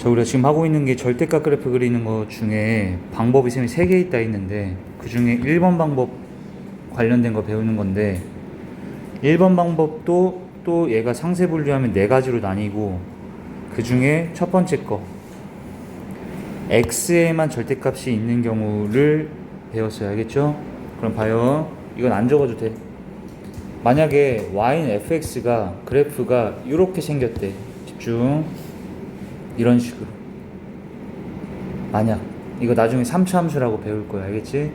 자, 우리가 지금 하고 있는 게 절대값 그래프 그리는 것 중에 방법이 3개 있다 있는데 그 중에 1번 방법 관련된 거 배우는 건데 1번 방법도 또 얘가 상세 분류하면 네 가지로 나뉘고 그 중에 첫 번째 거 x에만 절대값이 있는 경우를 배웠어요. 알겠죠? 그럼 봐요. 이건 안 적어도 돼. 만약에 y는 fx가 그래프가 이렇게 생겼대. 집중. 이런 식으로. 만약 이거 나중에 3차 함수라고 배울 거야. 알겠지?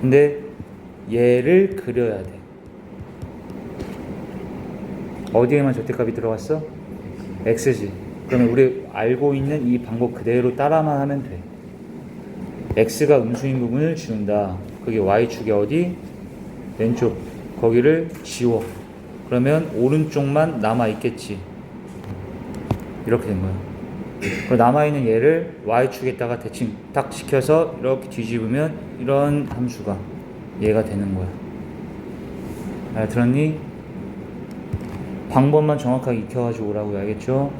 근데 얘를 그려야 돼. 어디에만 절대값이 들어갔어? x지. 그러면 우리 알고 있는 이 방법 그대로 따라만 하면 돼. x가 음수인 부분을 지운다. 그게 y축이 어디? 왼쪽. 거기를 지워. 그러면 오른쪽만 남아 있겠지. 이렇게 된 거야. 그 남아 있는 얘를 y축에다가 대칭 딱 시켜서 이렇게 뒤집으면 이런 함수가 얘가 되는 거야. 알아들었니? 방법만 정확하게 익혀가지고 오라고 알겠죠?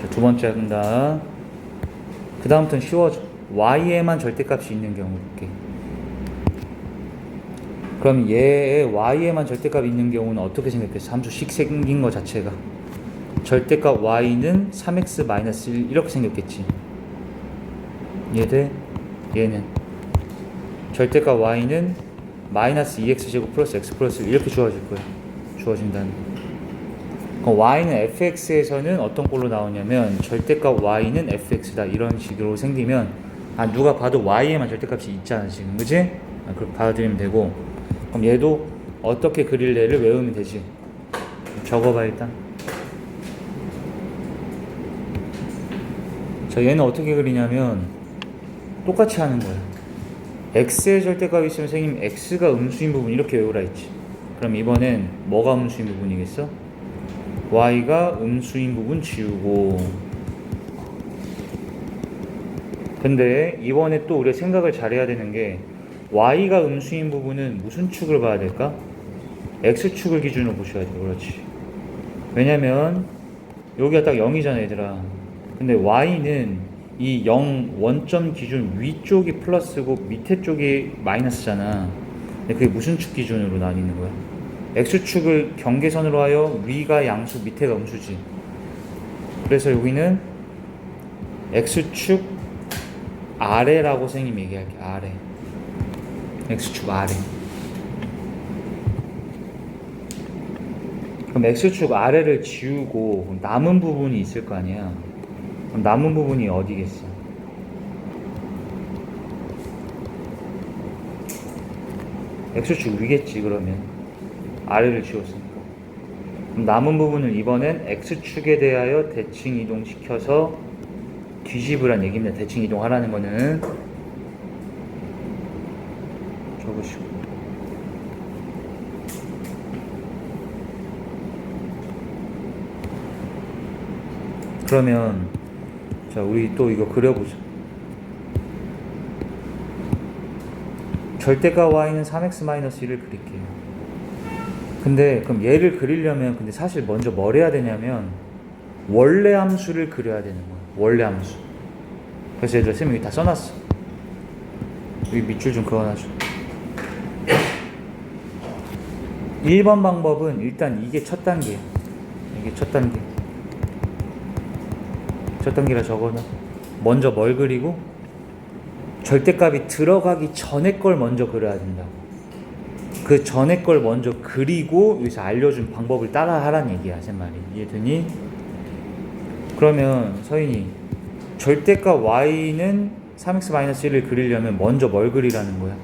자, 두 번째 한다. 그 다음부터는 쉬워져. y에만 절대값이 있는 경우 볼게. 그럼 얘의 y에만 절대값이 있는 경우는 어떻게 생겼겠어? 함수 식 생긴 거 자체가. 절대값 y는 3x-1 이렇게 생겼겠지. 얘 대 얘는 절대값 y는 마이너스 2x제곱 플러스 x 플러스 1 이렇게 주어질 거야. 주어진다는 거. 그럼 y는 fx에서는 어떤 꼴로 나오냐면 절대값 y는 fx다 이런 식으로 생기면 아 누가 봐도 y에만 절대값이 있잖아 지금 그지? 아, 그렇게 받아들이면 되고 그럼 얘도 어떻게 그릴래를 외우면 되지 적어봐 일단 자 얘는 어떻게 그리냐면 똑같이 하는 거야 x의 절대값이 있으면 선생님 x가 음수인 부분 이렇게 외우라 했지. 그럼 이번엔 뭐가 음수인 부분이겠어? y가 음수인 부분 지우고. 근데 이번에 또 우리가 생각을 잘해야 되는 게 y가 음수인 부분은 무슨 축을 봐야 될까? x축을 기준으로 보셔야 돼 그렇지. 왜냐면 여기가 딱 0이잖아 얘들아 근데 y는 이 0 원점 기준 위쪽이 플러스고 밑에 쪽이 마이너스잖아. 근데 그게 무슨 축 기준으로 나뉘는 거야? x축을 경계선으로 하여 위가 양수 밑에가 음수지. 그래서 여기는 x축 아래라고 선생님 얘기할게 아래. x축 아래. 그럼 x축 아래를 지우고 남은 부분이 있을 거 아니야 남은 부분이 어디겠어? X축 위겠지 그러면. 아래를 지웠으니까. 남은 부분을 이번엔 x축에 대하여 대칭 이동시켜서 뒤집으란 얘기입니다. 대칭 이동하라는 거는. 적으시고. 그러면 자 우리 또 이거 그려보자 절대값 y는 3x-1을 그릴게요. 근데 그럼 얘를 그리려면 근데 사실 먼저 뭘 해야 되냐면 원래 함수를 그려야 되는 거야. 원래 함수. 그래서 얘들아 쌤이 여기 다 써놨어. 여기 밑줄 좀 그어놔줘. 1번 방법은 일단 이게 첫 단계야. 이게 첫 단계 첫 단계라 적어놔 먼저 뭘 그리고 절대값이 들어가기 전에 걸 먼저 그려야 된다고 그 전에 걸 먼저 그리고 여기서 알려준 방법을 따라 하란 얘기야 제 말이 이해되니? 그러면 서인이 절대값 y는 3x-1을 그리려면 먼저 뭘 그리라는 거야?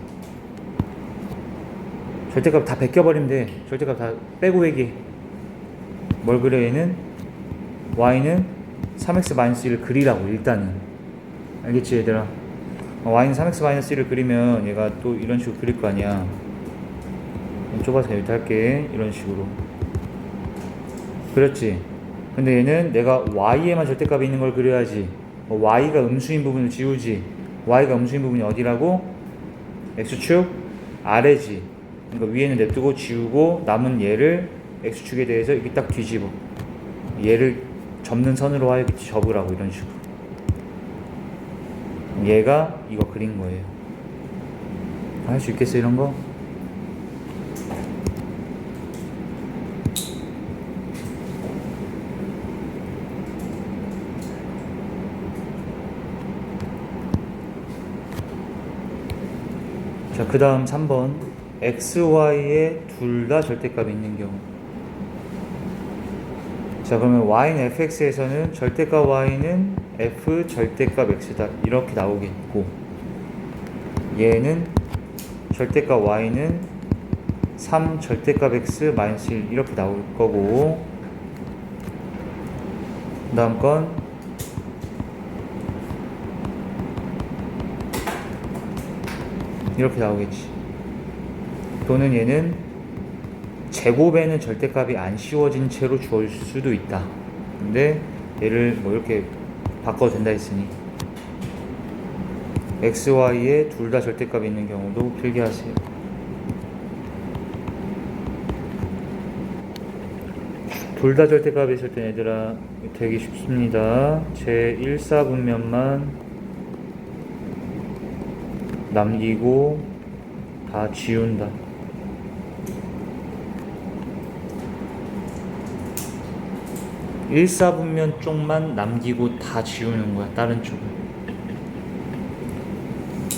절대값 다 베껴버리면 돼 절대값 다 빼고 얘기해 뭘 그려 얘는? y는 3x-1을 그리라고 일단은. 알겠지 얘들아? 어, y는 3x-1을 그리면 얘가 또 이런 식으로 그릴 거 아니야. 좀 좁아서 여기다 할게 이런 식으로. 그렇지? 근데 얘는 내가 y에만 절대값이 있는 걸 그려야지. 어, y가 음수인 부분을 지우지. y가 음수인 부분이 어디라고? x축 아래지. 그러니까 위에는 냅두고 지우고 남은 얘를 x축에 대해서 이렇게 딱 뒤집어. 얘를 접는 선으로 하겠지 접으라고 이런 식으로 얘가 이거 그린 거예요 할 수 있겠어 이런 거? 자, 그 다음 3번. x, y에 둘다 절대값이 있는 경우. 자, 그러면 y는 fx에서는 절대값 y는 f 절대값 x다. 이렇게 나오겠고, 얘는 절대값 y는 3 절대값 x 마이너스 1 이렇게 나올 거고, 그 다음 건 이렇게 나오겠지. 또는 얘는 제곱에는 절대값이 안 씌워진 채로 주어질 수도 있다. 근데 얘를 뭐 이렇게 바꿔도 된다 했으니 x, y에 둘 다 절대값이 있는 경우도 필기하세요. 둘 다 절대값이 있을 때 얘들아 되게 쉽습니다. 제 1사분면만 남기고 다 지운다. 일사분면 쪽만 남기고 다 지우는 거야. 다른 쪽은.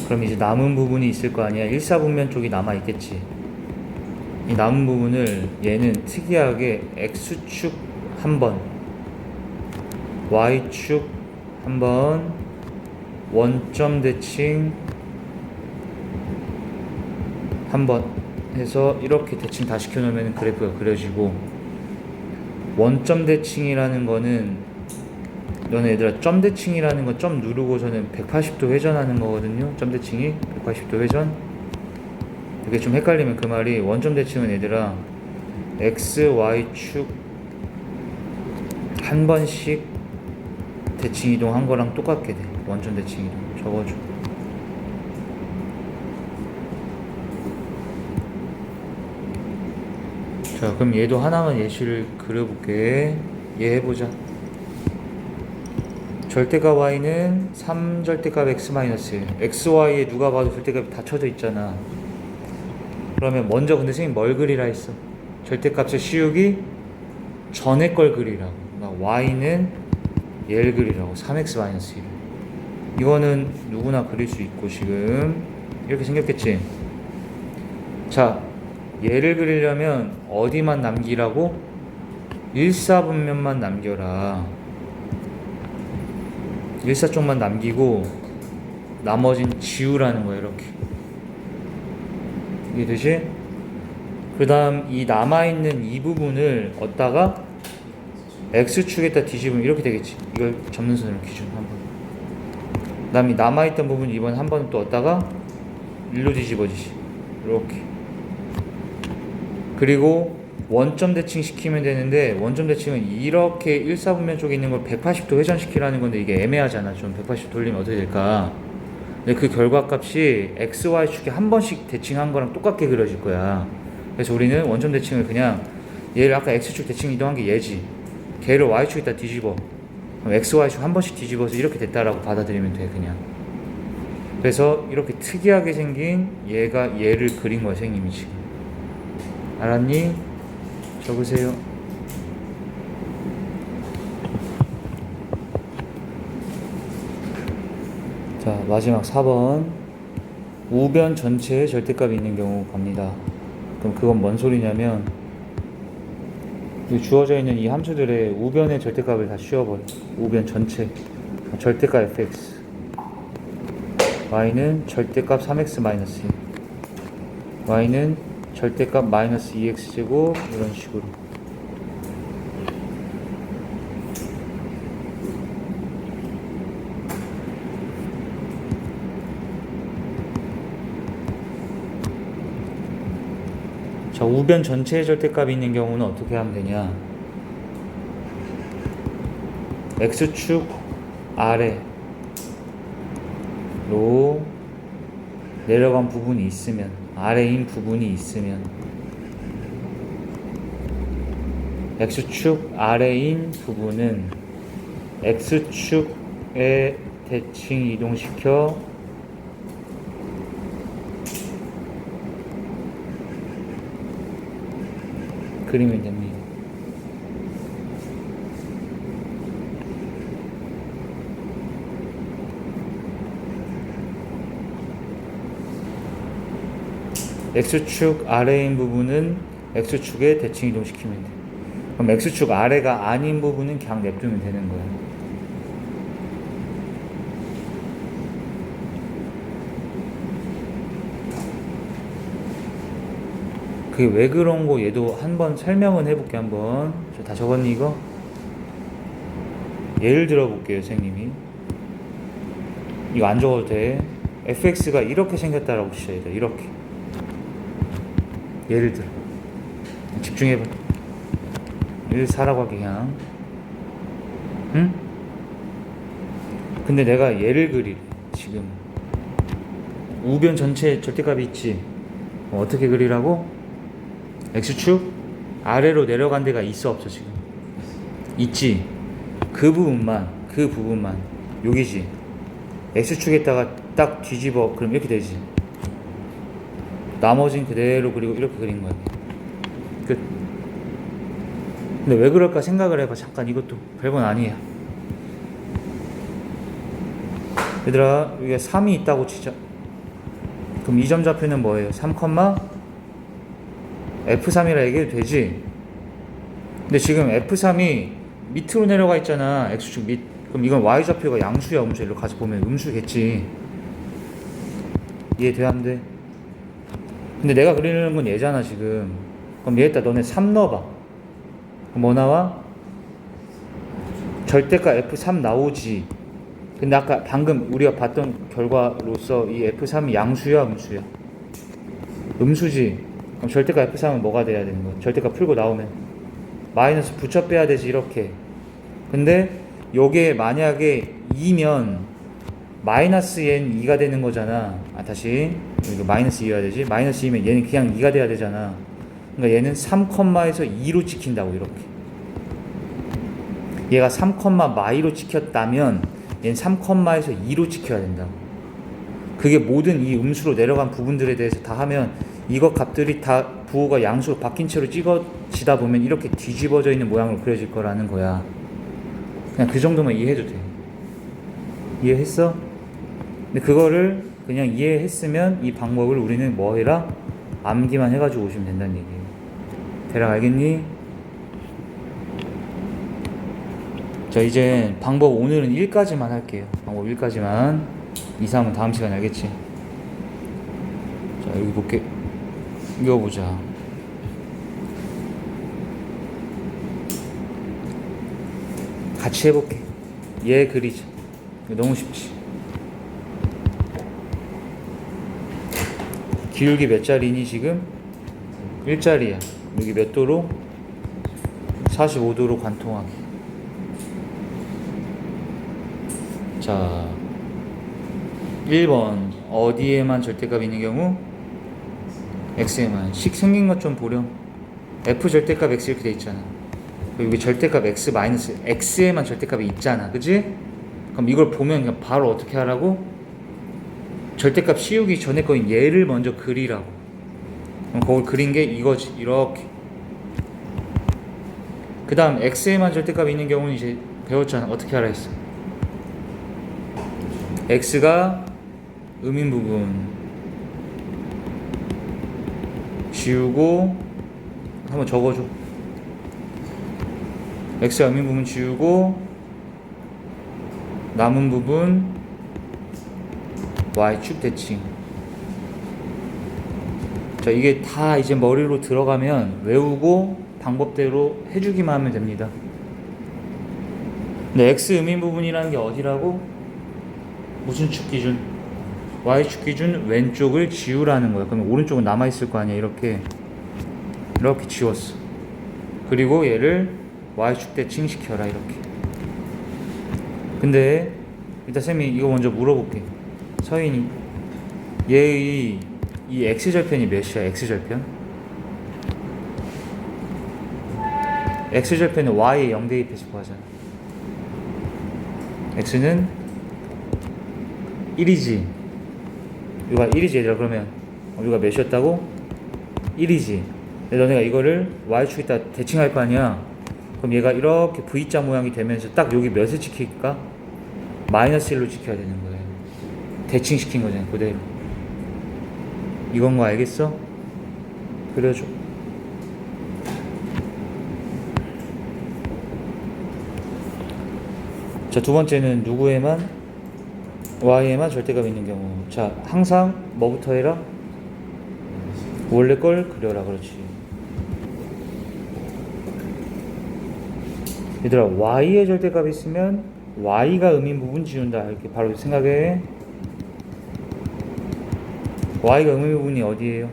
그럼 이제 남은 부분이 있을 거 아니야. 일사분면 쪽이 남아 있겠지. 이 남은 부분을 얘는 특이하게 x축 한 번, y축 한 번, 원점 대칭 한번 해서 이렇게 대칭 다 시켜놓으면 그래프가 그려지고 원점 대칭이라는 거는 너네 얘들아 점 대칭이라는 건 점 누르고서는 180도 회전하는 거거든요. 점 대칭이 180도 회전. 이게 좀 헷갈리면 그 말이 원점 대칭은 얘들아 x, y축 한 번씩 대칭 이동한 거랑 똑같게 돼. 원점 대칭 이동. 적어줘 자 그럼 얘도 하나만 예시를 그려볼게. 얘 해보자. 절대값 y는 3절대값 x 마이너스 1 x, y에 누가 봐도 절대값이 다 쳐져 있잖아. 그러면 먼저 근데 선생님 뭘 그리라 했어? 절대값을 씌우기 전에 걸 그리라고. y는 얘를 그리라고. 3x 마이너스 1 이거는 누구나 그릴 수 있고 지금. 이렇게 생겼겠지? 자 얘를 그리려면 어디만 남기라고? 일사분면만 남겨라. 일사 쪽만 남기고 나머진 지우라는 거야 이렇게. 이해되지? 그 다음 이 남아있는 이 부분을 얻다가 X축에다 뒤집으면 이렇게 되겠지. 이걸 접는 선으로 기준 한 번. 그 다음 이 남아있던 부분 이번 한 번 또 얻다가 일로 뒤집어지지. 이렇게. 그리고 원점 대칭 시키면 되는데 원점 대칭은 이렇게 일사분면 쪽에 있는 걸 180도 회전시키라는 건데 이게 애매하잖아? 좀 180도 돌리면 어떻게 될까? 근데 그 결과값이 x, y 축에 한 번씩 대칭한 거랑 똑같게 그려질 거야. 그래서 우리는 원점 대칭을 그냥 얘를 아까 x축 대칭 이동한 게 얘지. 걔를 y축에다 뒤집어. 그럼 x, y축 한 번씩 뒤집어서 이렇게 됐다라고 받아들이면 돼 그냥. 그래서 이렇게 특이하게 생긴 얘가 얘를 그린 거야 선생님이 지금 알았니? 적으세요. 자, 마지막 4번. 우변 전체에 절대값이 있는 경우 갑니다. 그럼 그건 뭔 소리냐면, 이 주어져 있는 이 함수들의 우변의 절대값을 다 씌워버려. 우변 전체. 절대값 fx. y는 절대값 3x 마이너스 1. y는 절대값 마이너스 2x제곱 이런 식으로. 자 우변 전체의 절대값이 있는 경우는 어떻게 하면 되냐? X축 아래로 내려간 부분이 있으면 아래인 부분이 있으면 x축 아래인 부분은 x축에 대칭 이동시켜 그리면 됩니다. X축 아래인 부분은 x축에 대칭 이동시키면 돼. 그럼 x축 아래가 아닌 부분은 그냥 냅두면 되는 거야. 그게 왜 그런 거 얘도 한번 설명은 해볼게 한번. 저다 적었니 이거? 예를 들어 볼게요 선생님이. 이거 안 적어도 돼. fx가 이렇게 생겼다라고 치셔야 돼. 이렇게. 예를 들어. 집중해봐. 일 사라고 하게 그냥. 응? 근데 내가 얘를 그리래 지금. 우변 전체 절대값이 있지. 어, 어떻게 그리라고? x축 아래로 내려간 데가 있어 없어 지금 있지 그 부분만 그 부분만 여기지 x축에다가 딱 뒤집어 그럼 이렇게 되지 나머진 그대로 그리고 이렇게 그린 거야 끝 근데 왜 그럴까 생각을 해봐 잠깐 이것도 별건 아니야 얘들아 여기가 3이 있다고 치자 그럼 이점 좌표는 뭐예요? 3, F3이라 얘기해도 되지. 근데 지금 F3이 밑으로 내려가 있잖아. X축 밑. 그럼 이건 Y좌표가 양수야, 음수. 일로 가서 보면 음수겠지. 이해돼, 안 돼? 근데 내가 그리는 건 얘잖아, 지금. 그럼 얘에다 너네 3 넣어봐. 그럼 뭐 나와? 절대가 F3 나오지. 근데 아까 방금 우리가 봤던 결과로서 이 F3이 양수야, 음수야? 음수지. 그럼 절대가 F3은 뭐가 돼야 되는 거야? 절대가 풀고 나오면 마이너스 붙여 빼야 되지 이렇게 근데 요게 만약에 2면 마이너스 n 2가 되는 거잖아 아 다시 이거 마이너스 2가 되지 마이너스 2면 얘는 그냥 2가 돼야 되잖아 그러니까 얘는 3컴마에서 2로 찍힌다고 이렇게 얘가 3컴마 마이로 찍혔다면 얘는 3컴마에서 2로 찍혀야 된다고 그게 모든 이 음수로 내려간 부분들에 대해서 다 하면 이거 값들이 다 부호가 양수로 바뀐 채로 찍어지다 보면 이렇게 뒤집어져 있는 모양으로 그려질 거라는 거야. 그냥 그 정도만 이해해도 돼. 이해했어? 근데 그거를 그냥 이해했으면 이 방법을 우리는 뭐 해라? 암기만 해가지고 오시면 된다는 얘기예요. 대략 알겠니? 자, 이제 방법 오늘은 1까지만 할게요. 방법 1까지만. 2, 3은 다음 시간에 알겠지? 자, 여기 볼게. 이거 보자. 같이 해볼게. 얘 그리자. 너무 쉽지. 기울기 몇 자리니 지금? 1자리야. 여기 몇 도로? 45도로 관통하기. 자, 1번. 어디에만 절대값 있는 경우? x에만 식 생긴 것 좀 보렴 f 절대값 x 이렇게 돼 있잖아 여기 절대값 x 마이너스 x에만 절대값이 있잖아 그지? 그럼 이걸 보면 그냥 바로 어떻게 하라고? 절대값 씌우기 전에 거인 얘를 먼저 그리라고. 그걸 그린 게 이거지. 이렇게. 그 다음 x에만 절대값이 있는 경우는 이제 배웠잖아. 어떻게 하라 했어? X가 음인 부분 지우고 한번 적어줘. X 음인 부분 지우고 남은 부분 y축 대칭 자 이게 다 이제 머리로 들어가면 외우고 방법대로 해주기만 하면 됩니다 근데 x 음인 부분이라는 게 어디라고? 무슨 축 기준? y축 기준 왼쪽을 지우라는 거야. 그러면 오른쪽은 남아 있을 거 아니야. 이렇게 이렇게 지웠어. 그리고 얘를 y축 대칭 시켜라 이렇게. 근데 일단 쌤이 이거 먼저 물어볼게. 서인이 얘의 이 x 절편이 몇이야? x 절편? x 절편은 y에 0 대입해서 구하잖아. x는 1이지 여기가 1이지 얘들아 그러면 여기가 몇이었다고? 1이지 근데 너네가 이거를 y축에다 대칭할 거 아니야 그럼 얘가 이렇게 V자 모양이 되면서 딱 여기 몇을 지킬까? 마이너스 1로 지켜야 되는 거예요 대칭시킨 거잖아 그대로 이건 거 알겠어? 그려줘 자, 두 번째는 누구에만 y에만 절대값 있는 경우. 자, 항상 뭐부터 해라? 원래 걸 그려라. 그렇지. 얘들아, y에 절대값이 있으면 y가 음인 부분 지운다. 이렇게 바로 생각해. Y가 부분이 어디예요?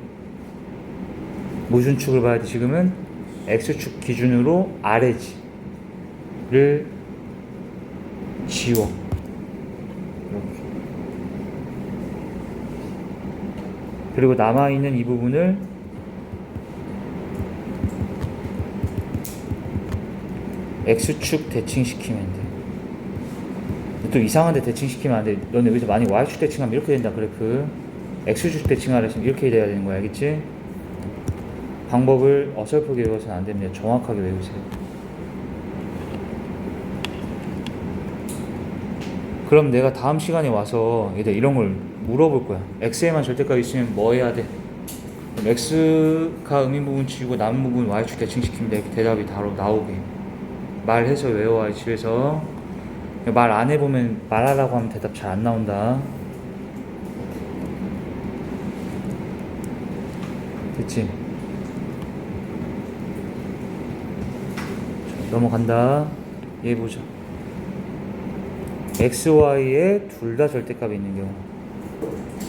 무슨 축을 봐야 돼? 지금은 x축 기준으로 아래지를 지워. 그리고 남아있는 이 부분을 X축 대칭시키면 돼. 또 이상한데 대칭시키면 안 돼. 너네 여기서 많이 Y축 대칭하면 이렇게 된다, 그래프. X축 대칭하려면 이렇게 돼야 되는 거야, 알겠지? 방법을 어설프게 외워서는 안 됩니다. 정확하게 외우세요. 그럼 내가 다음 시간에 와서 얘들 이런 걸 물어볼 거야. x에만 절대값 있으면 뭐 해야 돼? 그럼 x가 음인 부분 치우고 남은 부분 y축 대칭시키면 돼. 대답이 바로 나오게. 말해서 외워야 집에서. 말 안 해보면 말하라고 하면 대답 잘 안 나온다. 자, 넘어간다. 얘 보자. x, y에 둘 다 절대값이 있는 경우.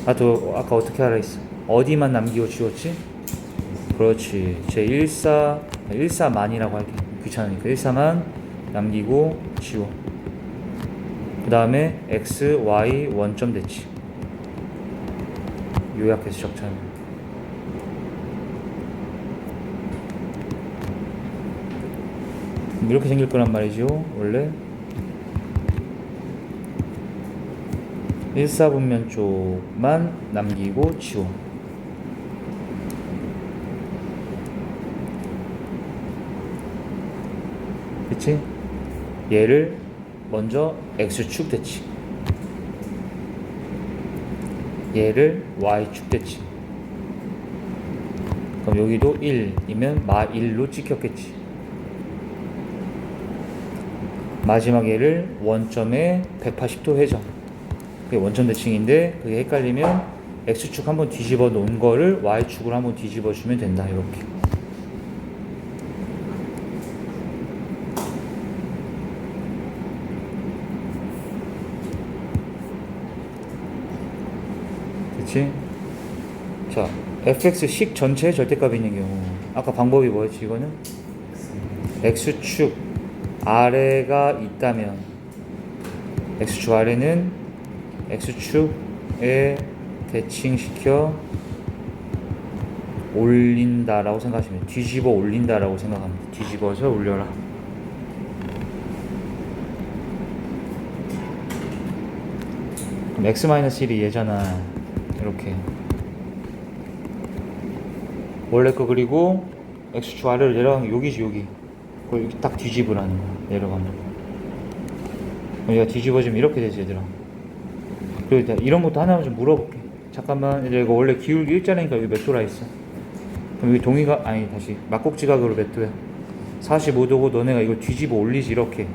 아, 또 아까 어떻게 하라 했어? 어디만 남기고 지웠지? 그렇지. 제 14, 14만이라고 할게. 귀찮으니까 14만 남기고 지워. 그 다음에 x, y 원점 대칭. 요약해서 적잖아. 이렇게 생길 거란 말이죠. 원래 1사분면 쪽만 남기고 지워. 그치? 얘를 먼저 x축 대칭. 얘를 y축 대칭. 그럼 여기도 1이면 마 1로 찍혔겠지. 마지막 얘를 원점에 180도 회전. 그게 원점 대칭인데 그게 헷갈리면 x축 한번 뒤집어 놓은 거를 y축으로 한번 뒤집어 주면 된다. 이렇게. 그치? 자, fx식 전체의 절대값이 있는 경우 아까 방법이 뭐였지 이거는? x축 아래가 있다면 x축 아래는 x축에 대칭시켜 올린다라고 생각하시면. 뒤집어 올린다라고 생각합니다. 뒤집어서 올려라. 그럼 x-1이 얘잖아. 이렇게. 원래 거 그리고 x축 아래로 내려가는 게 여기지 여기. 그걸 이렇게 딱 뒤집으라는 거야. 내려가면. 얘가 뒤집어지면 이렇게 되지 얘들아. 그리고 이런 것도 하나만 좀 물어볼게. 잠깐만, 이제 이거 원래 기울기 일자리니까 여기 몇 도라 있어? 그럼 여기 동의가, 아니, 다시. 막곡지각으로 몇 도야? 45도고 너네가 이거 뒤집어 올리지, 이렇게.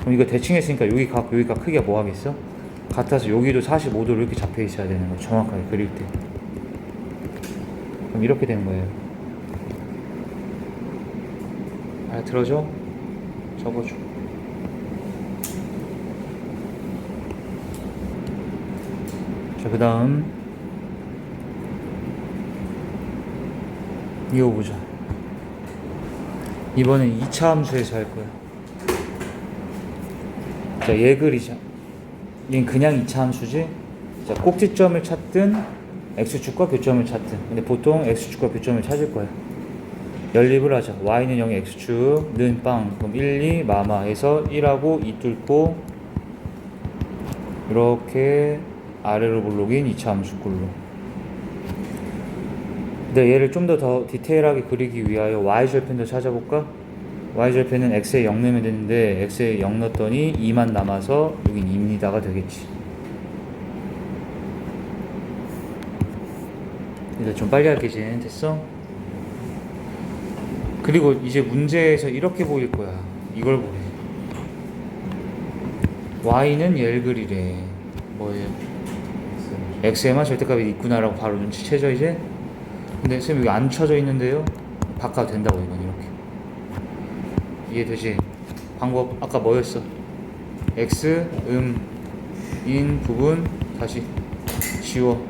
그럼 이거 대칭했으니까 여기 각, 여기 각 크기가 뭐 하겠어? 같아서 여기도 45도로 이렇게 잡혀 있어야 되는 거 정확하게 그릴 때. 그럼 이렇게 되는 거예요. 아, 들어줘? 적어줘. 자, 그 다음. 이거 보자. 이번엔 2차 함수에서 할 거야. 자, 얘 그리자. 얘는 그냥 2차 함수지? 자, 꼭지점을 찾든, x축과 교점을 찾든. 근데 보통 x축과 교점을 찾을 거야. 연립을 하자. y는 0의 x축, 는 빵. 그럼 1, 2, 마마 해서 1하고 2 뚫고 이렇게 아래로 볼록인 2차 함수꼴로 근데 얘를 좀 더 더 디테일하게 그리기 위하여 y절편도 찾아볼까? y절편은 x에 0 넣으면 되는데 x에 0 넣었더니 2만 남아서 여긴 2입니다가 되겠지 이제 좀 빨리 할게 이제 됐어? 그리고 이제 문제에서 이렇게 보일 거야 이걸 보래 y는 얘를 그리래 뭐예요? x에만 절대값이 있구나라고 바로 눈치채죠 이제? 근데 쌤 여기 안 쳐져 있는데요? 바꿔도 된다고 이건 이렇게 이해되지? 방법 아까 뭐였어? x 음 인 부분 다시 지워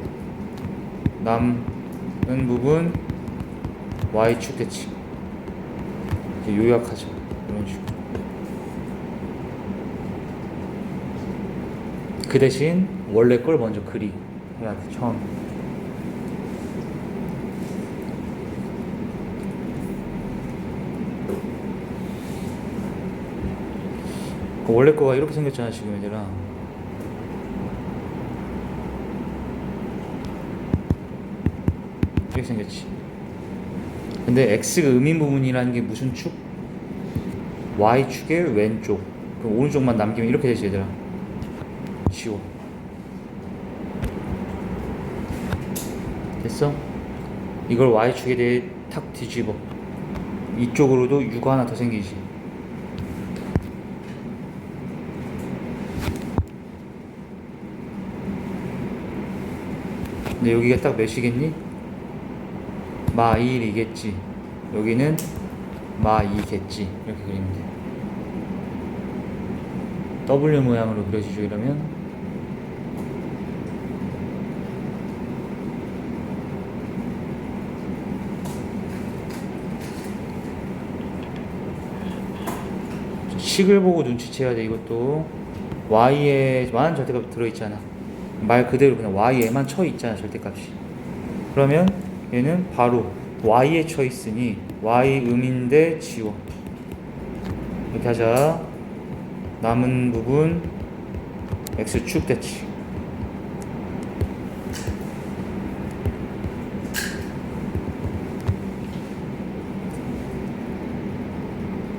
남은 부분 y축 대칭 이제 요약하죠 이런 식으로 그 대신 원래 걸 먼저 그리 해야 돼 처음. 그 원래 거가 이렇게 생겼잖아 지금 얘들아. 이렇게 생겼지 근데 x가 음인 부분이라는 게 무슨 축? y축의 왼쪽 그럼 오른쪽만 남기면 이렇게 되지 얘들아 쉬워 됐어? 이걸 y축에 대해 탁 뒤집어 이쪽으로도 유가 하나 더 생기지 근데 여기가 딱 몇이겠니? 마 1이겠지. 여기는 마 2겠지. 이렇게 그리면 돼. W 모양으로 그려지죠 이러면. 식을 보고 눈치채야 돼 이것도. Y에만 절대값 들어있잖아. 말 그대로 그냥 y에만 쳐 있잖아 절대값이. 그러면 얘는 바로 y에 쳐 있으니 y 음인데 지워 이렇게 하자 남은 부분 x축 대칭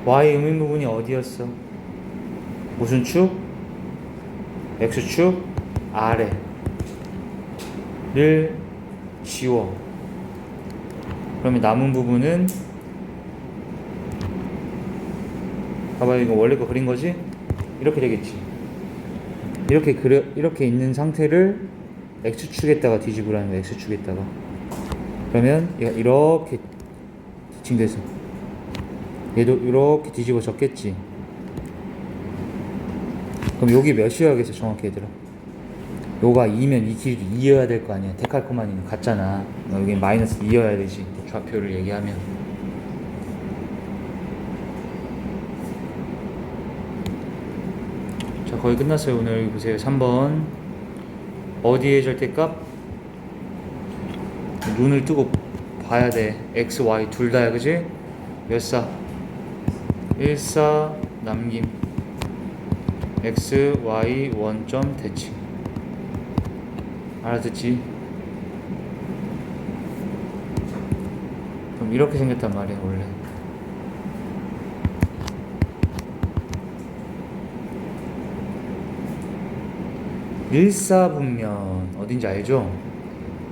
y 음인 부분이 어디였어? 무슨 축? x축 아래를 지워 그러면 남은 부분은 봐봐 이거 원래 거 그린 거지? 이렇게 되겠지. 이렇게 그려 이렇게 있는 상태를 x축에다가 뒤집으라는 거야. X축에다가. 그러면 얘가 이렇게 뒤칭돼서. 얘도 이렇게 뒤집어졌겠지. 그럼 여기 몇이어야겠어 정확히 얘들아 요가 2면 이 길이 2여야 될 거 아니야. 데칼코마니는 같잖아. 여기 마이너스 2여야 되지. 좌표를 얘기하면. 자 거의 끝났어요. 오늘 보세요. 3번. 어디에 절대값? 눈을 뜨고 봐야 돼. X, y 둘 다야. 그지? 몇사? 1사 남김. X, y 원점 대칭 알아듣지? 그럼 이렇게 생겼단 말이야 원래 일사분면 어딘지 알죠?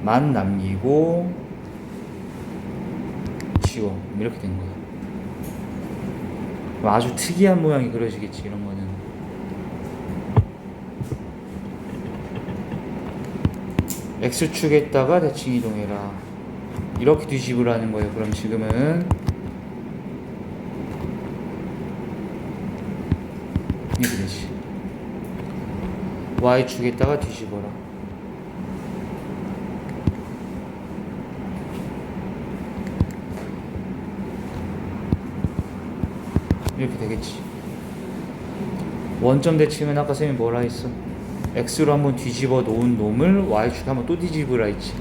만 남기고 지워 이렇게 된 거야 아주 특이한 모양이 그려지겠지 이런 거는 X축에다가 대칭 이동해라. 이렇게 뒤집으라는 거예요. 그럼 지금은 이렇게 되지. Y축에다가 뒤집어라. 이렇게 되겠지. 원점 대칭은 아까 쌤이 뭐라 했어? X로 한번 뒤집어 놓은 놈을 Y축에 한번 또 뒤집으라 했지.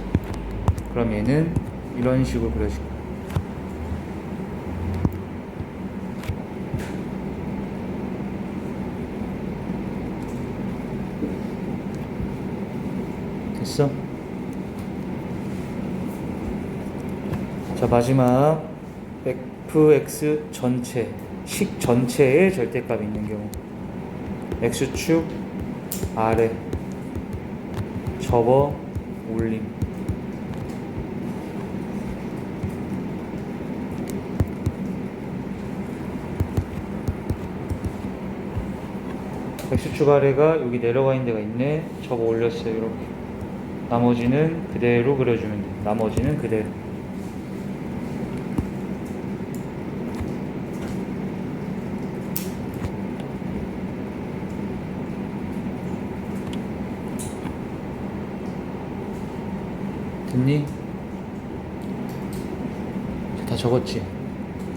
그럼 얘는 이런 식으로 그려줄 거야. 됐어? 자 마지막. Fx 전체 식 전체의 절대값이 있는 경우. X축 아래. 접어 올림. x축 아래가 여기 내려가 있는 데가 있네. 접어 올렸어요 이렇게. 나머지는 그대로 그려주면 돼. 나머지는 그대로 됐니? 다 적었지?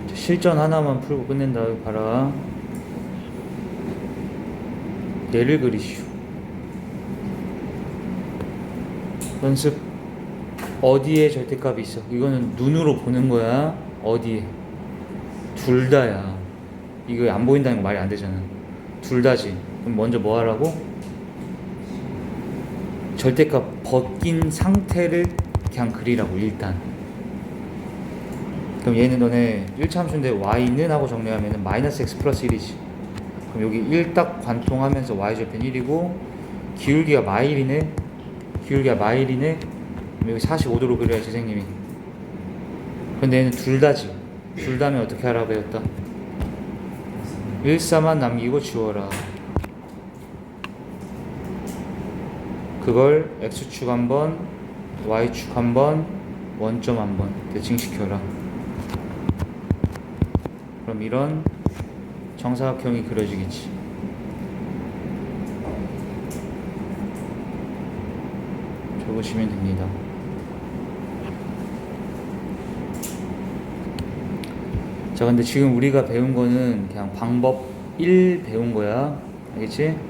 자, 실전 하나만 풀고 끝낸다. 봐라. 얘를 그리시오. 연습. 어디에 절대값이 있어? 이거는 눈으로 보는 거야. 어디에? 둘 다야. 이거 안 보인다는 거 말이 안 되잖아. 둘 다지. 그럼 먼저 뭐 하라고? 절대값 벗긴 상태를 그냥 그리라고 일단. 그럼 얘는 너네 1차 함수인데 y는 하고 정리하면 마이너스 x 플러스 1이지. 그럼 여기 1 딱 관통하면서 y절편 1이고 기울기가 마일이네. 기울기가 마일이네. 그럼 여기 45도로 그려야지 선생님이. 근데 얘는 둘 다지. 둘 다면 어떻게 하라 배웠다? 1사만 남기고 지워라. 그걸 x축 한번 y축 한번 원점 한번 대칭시켜라. 그럼 이런 정사각형이 그려지겠지. 적으시면 됩니다. 자 근데 지금 우리가 배운 거는 그냥 방법 1 배운 거야. 알겠지?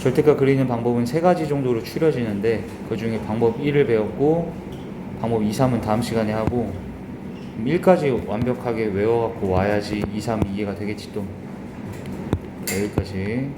절대값 그리는 방법은 세 가지 정도로 추려지는데 그 중에 방법 1을 배웠고 방법 2, 3은 다음 시간에 하고 1까지 완벽하게 외워갖고 와야지 2, 3 이해가 되겠지 또. 네, 여기까지